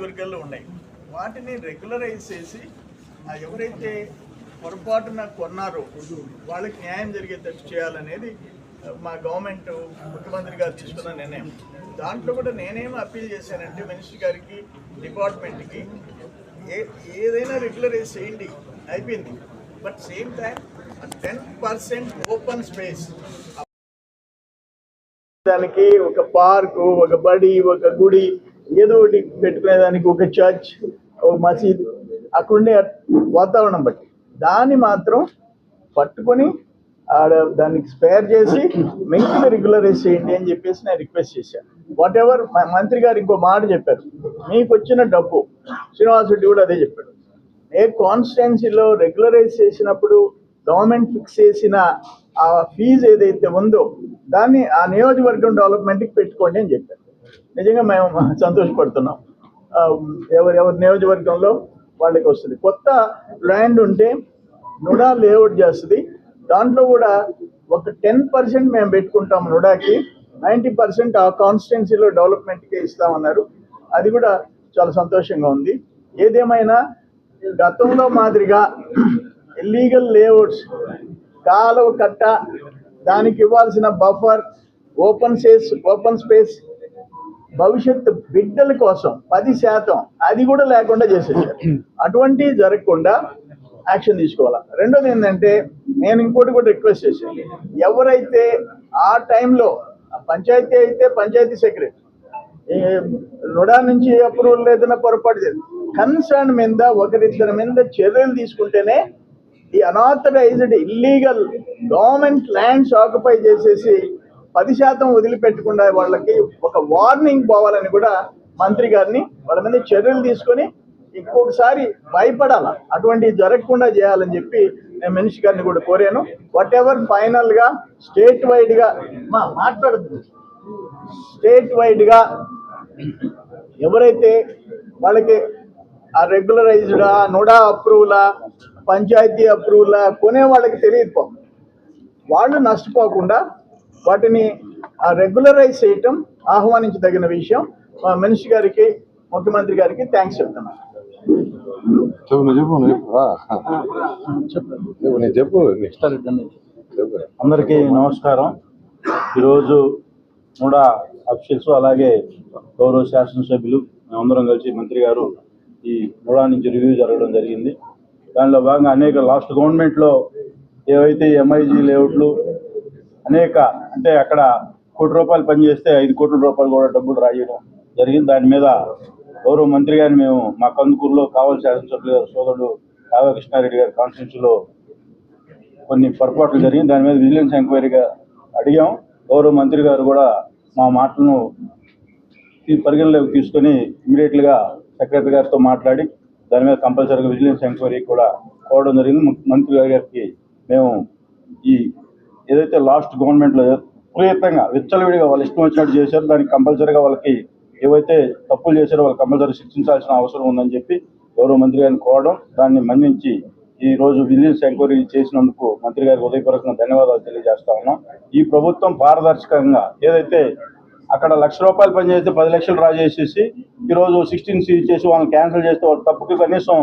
నియోజకవర్గాల్లో ఉన్నాయి. వాటిని రెగ్యులరైజ్ చేసి ఎవరైతే పొరపాటున కొన్నారో వాళ్ళకి న్యాయం జరిగేటట్టు చేయాలనేది మా గవర్నమెంట్ ముఖ్యమంత్రి గారు తీసుకున్న నిర్ణయం. దాంట్లో కూడా నేనేం అప్పీల్ చేశానంటే మినిస్టర్ గారికి డిపార్ట్మెంట్కి ఏ ఏదైనా రెగ్యులరైజ్ చేయండి అయిపోయింది. But same time ten percent open space. దానికి ఒక పార్కు ఒక బడి ఒక గుడి ఏదో ఒకటి పెట్టుకునేదానికి ఒక చర్చ్ ఒక మసీద్ అక్కడుండే వాతావరణం బట్టి. దాన్ని మాత్రం పట్టుకొని ఆడ దానికి స్పేర్ చేసి మిగతా రెగ్యులరైజ్ చేయండి అని చెప్పేసి నేను రిక్వెస్ట్ చేశాను వాట్ ఎవర్ మంత్రి గారు ఇంకో మాట చెప్పారు. మీకు వచ్చిన డబ్బు శ్రీనివాస్ రెడ్డి కూడా అదే చెప్పాడు. ఏ కాన్స్టిట్యున్సీలో రెగ్యులరైజ్ చేసినప్పుడు గవర్నమెంట్ ఫిక్స్ చేసిన ఆ ఫీజు ఏదైతే ఉందో దాన్ని ఆ నియోజకవర్గం డెవలప్మెంట్కి పెట్టుకోండి అని చెప్పారు. నిజంగా మేము సంతోషపడుతున్నాం. ఎవరెవరి ఎవరి ఎవరి నియోజకవర్గంలో వాళ్ళకి వస్తుంది. కొత్త ల్యాండ్ ఉంటే నుడా లేఅవుట్ చేస్తుంది. దాంట్లో కూడా ఒక టెన్ పర్సెంట్ మేము పెట్టుకుంటాం నుడాకి. నైంటీ పర్సెంట్ ఆ కాన్స్టిట్యున్సీలో డెవలప్మెంట్కే ఇస్తామన్నారు. అది కూడా చాలా సంతోషంగా ఉంది. ఏదేమైనా గతంలో మాదిరిగా ఇల్లీగల్ లేఅవుట్స్ కాలువ కట్ట దానికి ఇవ్వాల్సిన buffer open space open space భవిష్యత్తు బిడ్డల కోసం పది శాతం అది కూడా లేకుండా చేసేసారు. అటువంటివి జరగకుండా యాక్షన్ తీసుకోవాలా? రెండోది ఏంటంటే నేను ఇంకోటి కూడా రిక్వెస్ట్ చేశాను ఎవరైతే ఆ టైంలో పంచాయతీ అయితే పంచాయతీ సెక్రటరీ నుడా నుంచి అప్రూవల్ లేదన్న పొరపాటు చేయాలి కన్సర్న్ మీద ఒకరిద్దరి మీద చర్యలు తీసుకుంటేనే ఈ unauthorised illegal government lands occupy చేసేసి పది శాతం వదిలిపెట్టకుండా వాళ్ళకి ఒక వార్నింగ్ పోవాలని కూడా మంత్రి గారిని వాళ్ళ మీద చర్యలు తీసుకొని ఇంకొకసారి భయపడాల. అటువంటివి జరగకుండా చేయాలని చెప్పి నేను మనిషి గారిని కూడా కోరాను. వాట్ ఎవర్ ఫైనల్గా స్టేట్ వైడ్గా మా మాట్లాడదు స్టేట్ వైడ్గా ఎవరైతే వాళ్ళకి ఆ రెగ్యులరైజ్డా నోడా అప్రూవలా పంచాయతీ అప్రూవలా కొనే వాళ్ళకి తెలియదు వాళ్ళు నష్టపోకుండా వాటిని రెగ్యులరైజ్ చేయటం ఆహ్వానించదగిన విషయం. మా మనిషి గారికి ముఖ్యమంత్రి గారికి థ్యాంక్స్ చెప్తున్నాను చెప్పు నువ్వు చెప్పు చెప్పు. అందరికీ నమస్కారం. ఈరోజు కూడా అఫీషియల్స్ అలాగే గౌరవ శాసనసభ్యులు మేమందరం కలిసి మంత్రి గారు ఈ మూడా నుంచి రివ్యూ జరగడం జరిగింది. దానిలో భాగంగా అనేక లాస్ట్ గవర్నమెంట్లో ఏవైతే ఎంఐజీ లేఅవుట్లు అనేక అంటే అక్కడ కోటి రూపాయలు పనిచేస్తే ఐదు కోట్ల రూపాయలు కూడా డబ్బులు రాయడం జరిగింది. దాని మీద గౌరవ మంత్రి గారిని మేము మా కందుకూరులో కావలసిన శాసనసభ్యులు గారు సోదరుడు రాధాకృష్ణారెడ్డి గారి కాన్స్టిట్యూన్సీలో కొన్ని పొరపాట్లు జరిగింది దాని మీద విజిలెన్స్ ఎంక్వైరీగా అడిగాం. గౌరవ మంత్రి గారు కూడా మా మాటలను పరిగణలోకి తీసుకొని ఇమీడియట్గా సెక్రటరీ గారితో మాట్లాడి దాని మీద కంపల్సరీగా విజిలెన్స్ ఎంక్వైరీ కూడా పోవడం జరిగింది. మంత్రి గారికి మేము ఈ ఏదైతే లాస్ట్ గవర్నమెంట్లో విపరీతంగా విచ్చలవిడిగా వాళ్ళు ఇష్టం వచ్చినట్టు చేశారు దానికి కంపల్సరీగా వాళ్ళకి ఏవైతే తప్పులు చేశారో వాళ్ళు కంపల్సరీ శిక్షించాల్సిన అవసరం ఉందని చెప్పి గౌరవ మంత్రి గారిని కోవడం దాన్ని మన్నించి ఈ రోజు విజిలెన్స్ ఎంక్వైరీ చేసినందుకు మంత్రి గారికి ఉదయపూర్వకంగా ధన్యవాదాలు తెలియజేస్తా ఉన్నాం. ఈ ప్రభుత్వం పారదర్శకంగా ఏదైతే అక్కడ లక్ష రూపాయలు పనిచేస్తే పది లక్షలు డ్రా చేసేసి ఈరోజు సిక్స్టీన్ సీజ్ చేసి వాళ్ళని క్యాన్సిల్ చేస్తే వాళ్ళ తప్పుకి కనీసం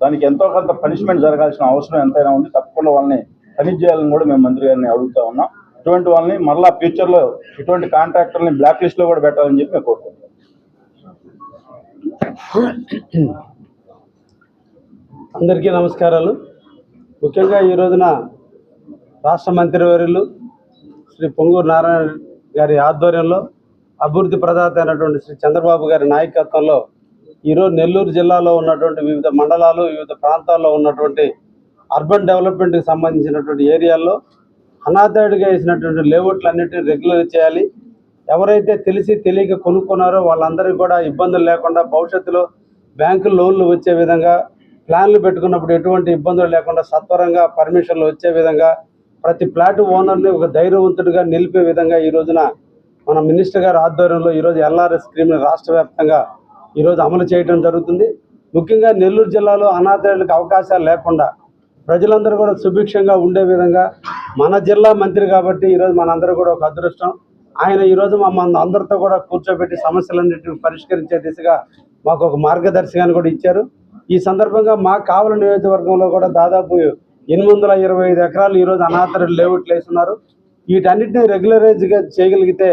దానికి ఎంతో కొంత పనిష్మెంట్ జరగాల్సిన అవసరం ఎంతైనా ఉంది. తప్పకుండా వాళ్ళని పని కూడా మేము మంత్రి గారిని అడుగుతా ఉన్నాం. ఇటువంటి వాళ్ళని మళ్ళా ఫ్యూచర్లో ఇటువంటి కాంట్రాక్టర్ని బ్లాక్ లిస్ట్లో కూడా పెట్టాలని చెప్పి మేము కోరుకుంటున్నాం. అందరికీ నమస్కారాలు. ముఖ్యంగా ఈ రోజున రాష్ట్ర మంత్రివర్యులు శ్రీ పొంగూరు నారాయణ గారి ఆధ్వర్యంలో అభివృద్ధి ప్రదాత అయినటువంటి శ్రీ చంద్రబాబు గారి నాయకత్వంలో ఈరోజు నెల్లూరు జిల్లాలో ఉన్నటువంటి వివిధ మండలాలు వివిధ ప్రాంతాల్లో ఉన్నటువంటి అర్బన్ డెవలప్మెంట్కి సంబంధించినటువంటి ఏరియాల్లో అనాథాయిడ్గా వేసినటువంటి లేఅవుట్లన్నిటిని రెగ్యులర్ చేయాలి. ఎవరైతే తెలిసి తెలియక కొనుక్కున్నారో వాళ్ళందరికీ కూడా ఇబ్బందులు లేకుండా భవిష్యత్తులో బ్యాంకు లోన్లు వచ్చే విధంగా ప్లాన్లు పెట్టుకున్నప్పుడు ఎటువంటి ఇబ్బందులు లేకుండా సత్వరంగా పర్మిషన్లు వచ్చే విధంగా ప్రతి ఫ్లాట్ ఓనర్ని ఒక ధైర్యవంతుడిగా నిలిపే విధంగా ఈ రోజున మన మినిస్టర్ గారి ఆధ్వర్యంలో ఈరోజు ఎల్ఆర్ఎస్ స్కీమ్ని రాష్ట్ర వ్యాప్తంగా ఈరోజు అమలు చేయడం జరుగుతుంది. ముఖ్యంగా నెల్లూరు జిల్లాలో అనాథాయులకు అవకాశాలు లేకుండా ప్రజలందరూ కూడా సుభిక్షంగా ఉండే విధంగా మన జిల్లా మంత్రి కాబట్టి ఈరోజు మనందరూ కూడా ఒక అదృష్టం. ఆయన ఈరోజు మమ్మల్ని అందరితో కూడా కూర్చోబెట్టి సమస్యలన్నింటినీ పరిష్కరించే దిశగా మాకు ఒక మార్గదర్శకాన్ని కూడా ఇచ్చారు. ఈ సందర్భంగా మా కావల నియోజకవర్గంలో కూడా దాదాపు ఎనిమిది వందల ఇరవై ఐదు ఎకరాలు ఈరోజు అనాథర లేఅవుట్లు వేస్తున్నారు. వీటన్నిటిని రెగ్యులరైజ్గా చేయగలిగితే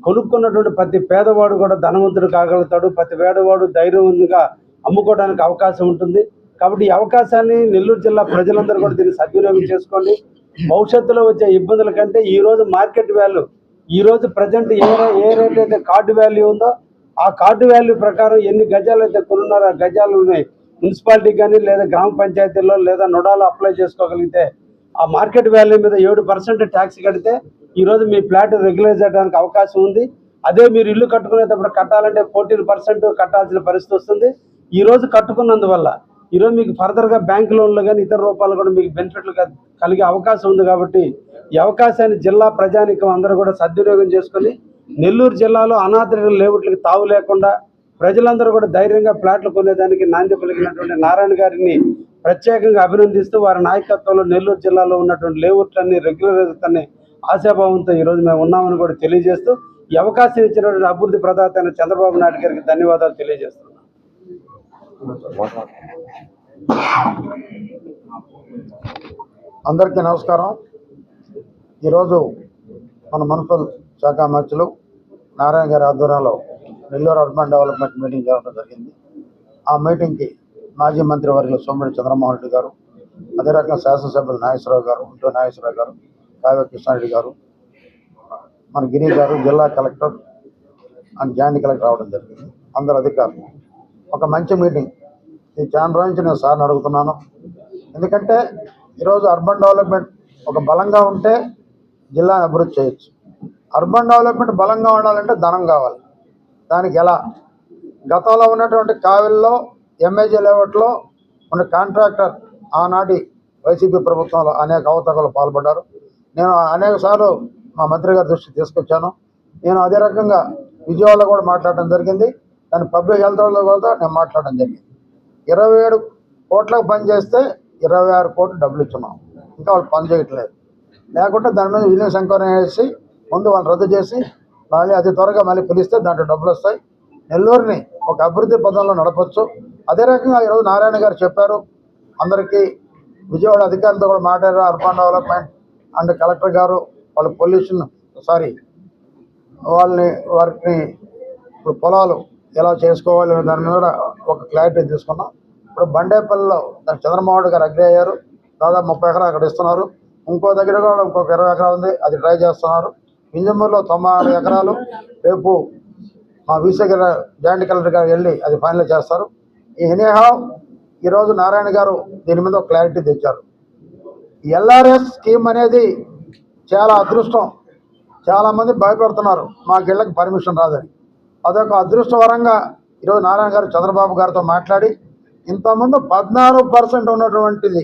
కొనుక్కున్నటువంటి ప్రతి పేదవాడు కూడా ధనవంతుడు కాగలుగుతాడు. ప్రతి పేదవాడు ధైర్యవంతంగా అమ్ముకోవడానికి అవకాశం ఉంటుంది. కాబట్టి ఈ అవకాశాన్ని నెల్లూరు జిల్లా ప్రజలందరూ కూడా దీన్ని సద్వినియోగం చేసుకోండి. భవిష్యత్తులో వచ్చే ఇబ్బందుల కంటే ఈరోజు మార్కెట్ వాల్యూ ఈరోజు ప్రజెంట్ ఏ ఏ రేట్ అయితే కార్డు వాల్యూ ఉందో ఆ కార్డు వాల్యూ ప్రకారం ఎన్ని గజాలు అయితే కొనున్నారో ఆ గజాలు ఉన్నాయి మున్సిపాలిటీ కానీ లేదా గ్రామ పంచాయతీల్లో లేదా నొడాలో అప్లై చేసుకోగలిగితే ఆ మార్కెట్ వాల్యూ మీద ఏడు పర్సెంట్ ట్యాక్స్ కడితే ఈరోజు మీ ఫ్లాట్ రెగ్యులైజ్ చేయడానికి అవకాశం ఉంది. అదే మీరు ఇల్లు కట్టుకునేటప్పుడు కట్టాలంటే ఫోర్టీన్ పర్సెంట్ కట్టాల్సిన పరిస్థితి వస్తుంది. ఈరోజు కట్టుకున్నందువల్ల ఈరోజు మీకు ఫర్దర్గా బ్యాంక్ లోన్లు కానీ ఇతర రూపాలు కూడా మీకు బెనిఫిట్లు కలిగే అవకాశం ఉంది కాబట్టి ఈ అవకాశాన్ని జిల్లా ప్రజానికం అందరూ కూడా సద్వినియోగం చేసుకొని నెల్లూరు జిల్లాలో అనాథరిక లేవుట్లకు తావు లేకుండా ప్రజలందరూ కూడా ధైర్యంగా ప్లాట్లు కొనేదానికి నాంది పలికినటువంటి నారాయణ గారిని ప్రత్యేకంగా అభినందిస్తూ వారి నాయకత్వంలో నెల్లూరు జిల్లాలో ఉన్నటువంటి లేవుట్లన్నీ రెగ్యులర్ రెగ్యులరైజేస్తాన్ని ఆశాభావంతో ఈరోజు మేము ఉన్నామని కూడా తెలియజేస్తూ ఈ అవకాశం ఇచ్చినటువంటి అభివృద్ధి ప్రదాత చంద్రబాబు నాయుడు గారికి ధన్యవాదాలు తెలియజేస్తున్నాం. అందరికీ నమస్కారం. ఈరోజు మన మున్సిపల్ శాఖ మంత్రులు నారాయణ గారి ఆధ్వర్యంలో నెల్లూరు అర్బన్ డెవలప్మెంట్ మీటింగ్ జరగడం జరిగింది. ఆ మీటింగ్కి మాజీ మంత్రి వర్యులు సోమిరెడ్డి చంద్రమోహన్ రెడ్డి గారు అదే రకంగా శాసనసభ్యులు నాగేశ్వరరావు గారు ఉంటూ నాగేశ్వరరావు గారు కావ్య కృష్ణారెడ్డి గారు మన గిరి గారు జిల్లా కలెక్టర్ అండ్ జాయింట్ కలెక్టర్ రావడం జరిగింది. అందరు అధికారులు. ఒక మంచి మీటింగ్. ఈ చాలా రోజు నుంచి నేను సార్ని అడుగుతున్నాను. ఎందుకంటే ఈరోజు అర్బన్ డెవలప్మెంట్ ఒక బలంగా ఉంటే జిల్లాని అభివృద్ధి చేయొచ్చు. అర్బన్ డెవలప్మెంట్ బలంగా ఉండాలంటే ధనం కావాలి. దానికి ఎలా? గతంలో ఉన్నటువంటి కావిల్లో ఎంఏజీ లేఅవుట్లో ఉన్న కాంట్రాక్టర్ ఆనాటి వైసీపీ ప్రభుత్వంలో అనేక అవతకలు పాల్పడ్డారు. నేను అనేక సార్లు మా మంత్రి గారి దృష్టికి తీసుకొచ్చాను. నేను అదే రకంగా విజయవాడలో కూడా మాట్లాడడం జరిగింది. దాని పబ్లిక్ హెల్త్ కూడా నేను మాట్లాడడం జరిగింది. ఇరవై ఏడు కోట్లకు పని చేస్తే ఇరవై ఆరు కోట్లు డబ్బులు ఇచ్చున్నాం. ఇంకా వాళ్ళు పని చేయట్లేదు. లేకుంటే దాని మీద విలీన సంకలనం చేసి ముందు వాళ్ళు రద్దు చేసి మళ్ళీ అతి త్వరగా మళ్ళీ పిలిస్తే దాంట్లో డబ్బులు వస్తాయి. నెల్లూరుని ఒక అభివృద్ధి పదంలో నడపచ్చు. అదే రకంగా ఈరోజు నారాయణ గారు చెప్పారు. అందరికీ విజయవాడ అధికారులతో కూడా మాట్లాడారు. అర్బన్ డెవలప్మెంట్ అండ్ కలెక్టర్ గారు వాళ్ళ పొల్యూషన్ సారీ వాళ్ళని వారిని ఇప్పుడు పొలాలు ఎలా చేసుకోవాలి అనే దాని మీద కూడా ఒక క్లారిటీ తీసుకున్నాం. ఇప్పుడు బండేపల్లిలో దాని చంద్రమోహన్ గారు అగ్రి అయ్యారు. దాదాపు ముప్పై ఎకరాలు అక్కడ ఇస్తున్నారు. ఇంకో దగ్గర కూడా ఇంకొక ఇరవై ఎకరాలు ఉంది. అది ట్రై చేస్తున్నారు. వింజమూరులో తొంభై ఆరు ఎకరాలు. రేపు మా వీసీ గారు జాయింట్ కలెక్టర్ గారు వెళ్ళి అది ఫైనల్ చేస్తారు. ఈ ఎనీహౌ ఈరోజు నారాయణ గారు దీని మీద ఒక క్లారిటీ తెచ్చారు. ఎల్ఆర్ఎస్ స్కీమ్ అనేది చాలా అదృష్టం. చాలామంది భయపడుతున్నారు. మాకు ఇళ్ళకి పర్మిషన్ రాదని. అదొక అదృష్టవరంగా ఈరోజు నారాయణ గారు చంద్రబాబు గారితో మాట్లాడి ఇంతకుముందు పద్నాలుగు పర్సెంట్ ఉన్నటువంటిది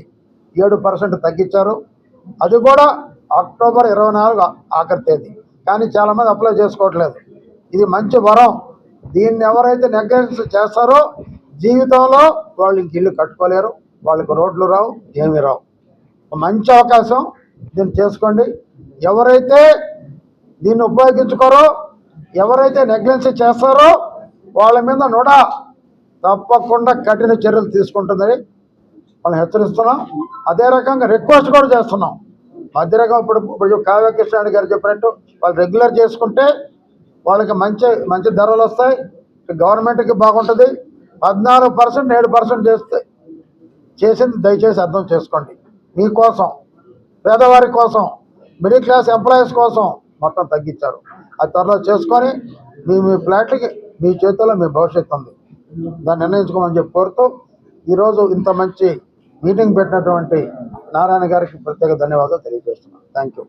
ఏడు పర్సెంట్ తగ్గించారు. అది కూడా అక్టోబర్ ఇరవై నాలుగు ఆఖరి తేదీ. కానీ చాలామంది అప్లై చేసుకోవట్లేదు. ఇది మంచి వరం. దీన్ని ఎవరైతే నెగ్లెన్స్ చేస్తారో జీవితంలో వాళ్ళు ఇంక ఇల్లు కట్టుకోలేరు. వాళ్ళకి రోడ్లు రావు ఏమీ రావు. మంచి అవకాశం. దీన్ని చేసుకోండి. ఎవరైతే దీన్ని ఉపయోగించుకోరో ఎవరైతే నెగ్లెన్సీ చేస్తారో వాళ్ళ మీద నూడ తప్పకుండా కఠిన చర్యలు తీసుకుంటుందని వాళ్ళని హెచ్చరిస్తున్నాం. అదే రకంగా రిక్వెస్ట్ కూడా చేస్తున్నాం. అదే రకం ఇప్పుడు ఇప్పుడు కావ్యకృష్ణ గారు చెప్పినట్టు వాళ్ళు రెగ్యులర్ చేసుకుంటే వాళ్ళకి మంచి మంచి ధరలు వస్తాయి. గవర్నమెంట్కి బాగుంటుంది. పద్నాలుగు పర్సెంట్ ఏడు పర్సెంట్ చేస్తే చేసింది దయచేసి అర్థం చేసుకోండి. మీకోసం పేదవారి కోసం మిడిల్ క్లాస్ ఎంప్లాయీస్ కోసం మొత్తం తగ్గించారు. అది త్వరలో చేసుకొని మీ మీ ఫ్లాట్కి మీ చేతుల్లో మీ భవిష్యత్తు ఉంది. దాన్ని నిర్ణయించుకోమని చెప్పి కోరుతూ ఈరోజు ఇంత మంచి మీటింగ్ పెట్టినటువంటి నారాయణ గారికి ప్రత్యేక ధన్యవాదాలు తెలియజేస్తున్నాను థ్యాంక్ యూ.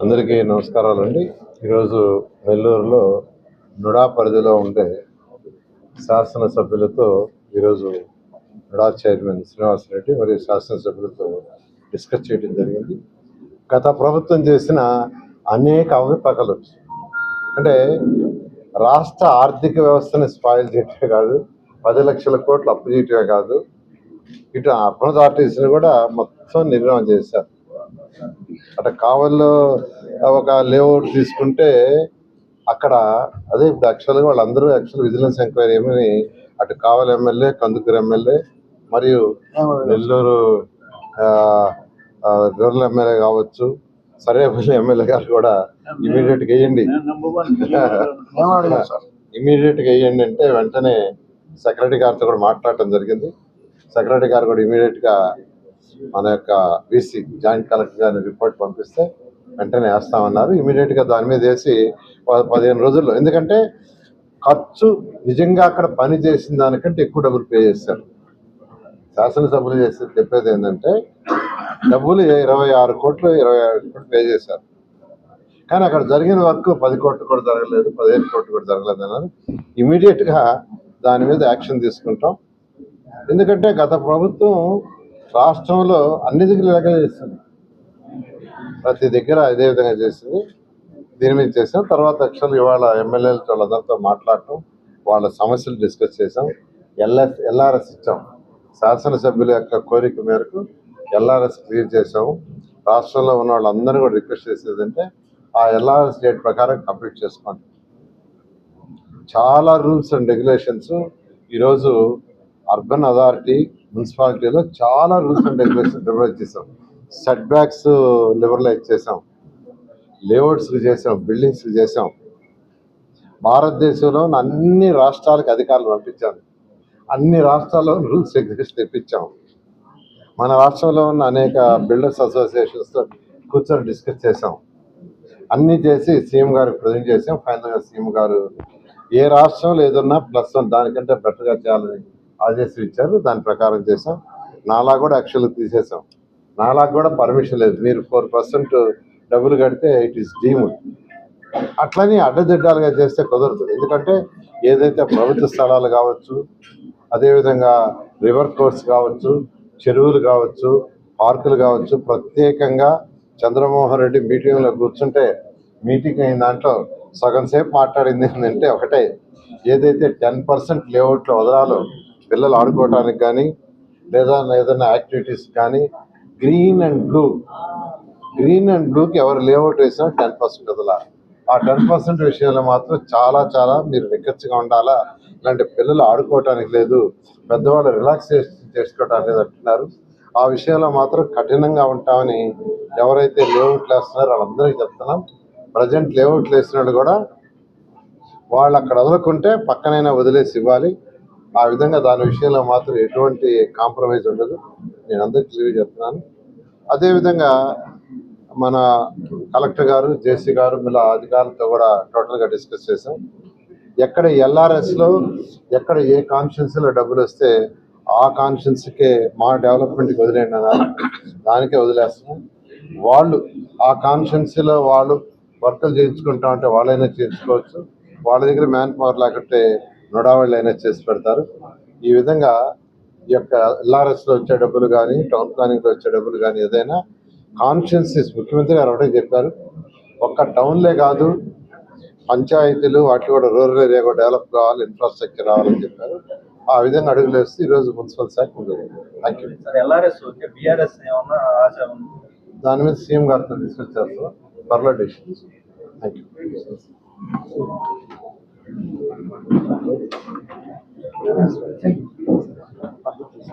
అందరికీ నమస్కారాలండి. ఈరోజు నెల్లూరులో నుడా పరిధిలో ఉండే శాసనసభ్యులతో ఈరోజు నుడా చైర్మన్ శ్రీనివాసరెడ్డి మరియు శాసనసభ్యులతో డిస్కస్ చేయడం జరిగింది. గత ప్రభుత్వం చేసిన అనేక అవకతవకలు అంటే రాష్ట్ర ఆర్థిక వ్యవస్థని స్పాయిల్ చేయటమే కాదు పది లక్షల కోట్లు అప్పు చేయటమే కాదు ఇటు అర్బన్ కూడా మొత్తం నిర్మాణం చేశారు. అటు కావల్లో ఒక లేఅవుట్ తీసుకుంటే అక్కడ అదే ఇప్పుడు యాక్చువల్గా వాళ్ళందరూ యాక్చువల్ విజిలెన్స్ ఎంక్వైరీ ఏమని అటు కావలి ఎమ్మెల్యే కందుకూరు ఎమ్మెల్యే మరియు నెల్లూరు ఆ, ఆ, రూరల్ ఎమ్మెల్యే కావచ్చు సరేపల్లి ఎమ్మెల్యే గారు కూడా వేయండి. వన్ మేము అడిగాం సార్ ఇమీడియట్గా వేయండి అంటే వెంటనే సెక్రటరీ గారితో కూడా మాట్లాడటం జరిగింది. సెక్రటరీ గారు కూడా ఇమీడియట్గా మన యొక్క వీసీ జాయింట్ కలెక్టర్ గారిని రిపోర్ట్ పంపిస్తే వెంటనే వేస్తామన్నారు. ఇమీడియట్గా దాని మీద వేసి పదిహేను రోజుల్లో. ఎందుకంటే ఖర్చు నిజంగా అక్కడ పని చేసిన దానికంటే ఎక్కువ డబ్బులు పే చేశారు శాసనసభ్యులు చేసి చెప్పేది ఏంటంటే డబ్బులు ఇరవై ఆరు కోట్లు ఇరవై ఆరు కోట్లు పే చేశారు. కానీ అక్కడ జరిగిన వర్క్ పది కోట్లు కూడా జరగలేదు పదిహేను కోట్లు కూడా జరగలేదు అన్నారు. ఇమీడియట్గా దాని మీద యాక్షన్ తీసుకుంటాం. ఎందుకంటే గత ప్రభుత్వం రాష్ట్రంలో అన్ని దగ్గర ఇలాగే చేస్తుంది ప్రతి దగ్గర ఇదే విధంగా చేసింది. దీని మీద చేసాం. తర్వాత యాక్చువల్ ఇవాళ ఎమ్మెల్యేలతో వాళ్ళందరితో మాట్లాడటం వాళ్ళ సమస్యలు డిస్కస్ చేసాం. ఎల్ఎస్ ఎల్ఆర్ఎస్ ఇచ్చాం. శాసనసభ్యుల యొక్క కోరిక మేరకు ఎల్ఆర్ఎస్ క్లియర్ చేసాము రాష్ట్రంలో ఉన్న వాళ్ళందరూ కూడా రిక్వెస్ట్ చేసేది అంటే ఆ ఎల్ఆర్ఎస్ డేట్ ప్రకారం కంప్లీట్ చేసుకోండి. చాలా రూల్స్ అండ్ రెగ్యులేషన్స్ ఈరోజు అర్బన్ అథారిటీ మున్సిపాలిటీలో చాలా రూల్స్ అండ్ రెగ్యులేషన్స్ లిబరలైజ్ చేసాం సెట్ బ్యాక్స్ లిబరలైజ్ చేసాం లేఅవుట్స్కి చేసాం బిల్డింగ్స్కి చేసాం భారతదేశంలో అన్ని రాష్ట్రాలకు అధికారులు పంపించాను అన్ని రాష్ట్రాల్లో రూల్స్ రెగ్యులేషన్ తెప్పించాం. మన రాష్ట్రంలో ఉన్న అనేక బిల్డర్స్ అసోసియేషన్స్తో కూర్చొని డిస్కస్ చేసాం అన్నీ చేసి సీఎం గారికి ప్రజెంట్ చేసాం ఫైనల్గా సీఎం గారు ఏ రాష్ట్రంలో ఏదన్నా ప్లస్ వన్ దానికంటే బెటర్గా చేయాలని ఆదేశం ఇచ్చారు. దాని ప్రకారం చేసాం నాలా కూడా యాక్చువల్ తీసేసాం నాలా కూడా పర్మిషన్ లేదు. మీరు ఫోర్ పర్సెంట్ డబ్బులు కడితే ఇట్ ఈస్ డీమ్డ్. అట్లని అడ్డదిడ్డాలుగా చేస్తే కుదరదు. ఎందుకంటే ఏదైతే ప్రభుత్వ స్థలాలు కావచ్చు అదేవిధంగా రివర్ కోర్స్ కావచ్చు చెరువులు కావచ్చు పార్కులు కావచ్చు ప్రత్యేకంగా చంద్రమోహన్ రెడ్డి మీటింగ్లో కూర్చుంటే మీటింగ్ అయిన దాంట్లో సగం సేపు మాట్లాడింది ఏంటంటే ఒకటే ఏదైతే టెన్ పర్సెంట్ లేఅవుట్లో వదలాలో పిల్లలు ఆడుకోవడానికి కానీ లేదా ఏదైనా యాక్టివిటీస్ కానీ green and blue green and బ్లూకి ఎవరు లేఅవుట్ వేసినా టెన్ పర్సెంట్ వదలాలి. ఆ టెన్ పర్సెంట్ విషయంలో మాత్రం చాలా చాలా మీరు నిక్కచ్చిగా ఉండాలా? ఇలాంటి పిల్లలు ఆడుకోవటానికి లేదు పెద్దవాళ్ళు రిలాక్సేషన్ చేసుకోవటానికి లేదు అంటున్నారు ఆ విషయంలో మాత్రం కఠినంగా ఉంటామని ఎవరైతే లేఅవుట్లు వేస్తున్నారో వాళ్ళందరికీ చెప్తున్నాం. ప్రజెంట్ లేఅవుట్లు వేసినట్టు కూడా వాళ్ళు అక్కడ వదులుకుంటే పక్కనైనా వదిలేసి ఇవ్వాలి. ఆ విధంగా దాని విషయంలో మాత్రం ఎటువంటి కాంప్రమైజ్ ఉండదు. నేను అందరికి క్లియర్ చెప్తున్నాను అదేవిధంగా మన కలెక్టర్ గారు జేసీ గారు ఇలా అధికారులతో కూడా టోటల్గా డిస్కస్ చేసాం ఎక్కడ ఎల్ఆర్ఎస్లో ఎక్కడ ఏ కాన్షియన్స్లో డబ్బులు వస్తే ఆ కాన్షియన్స్కే మా డెవలప్మెంట్కి వదిలేండి అన్నారు దానికే వదిలేస్తాము వాళ్ళు ఆ కాన్షియన్స్లో వాళ్ళు వర్కులు చేయించుకుంటా ఉంటే వాళ్ళైనా చేయించుకోవచ్చు. వాళ్ళ దగ్గర మ్యాన్ పవర్ లేకుంటే నొడావాళ్ళు అయినా చేసి పెడతారు. ఈ విధంగా ఈ యొక్క ఎల్ఆర్ఎస్లో వచ్చే డబ్బులు కానీ టౌన్ ప్లానింగ్లో వచ్చే డబ్బులు కానీ ఏదైనా కాన్షియన్సీస్ ముఖ్యమంత్రి గారు ఒకటే చెప్పారు. ఒక్క టౌన్లే కాదు పంచాయతీలు వాటి కూడా రూరల్ ఏరియా కూడా డెవలప్ కావాలి ఇన్ఫ్రాస్ట్రక్చర్ రావాలని చెప్పారు. ఆ విధంగా అడుగులు వేస్తే ఈరోజు మున్సిపల్ శాఖ ఉంటుంది thank you sir LRS okay BRS ఏమన్నా ఆశ ఉంది? దాని మీద సీఎం గారితో డిస్కస్ చేస్తాం. త్వరలో డెసిషన్స్ థ్యాంక్ యూ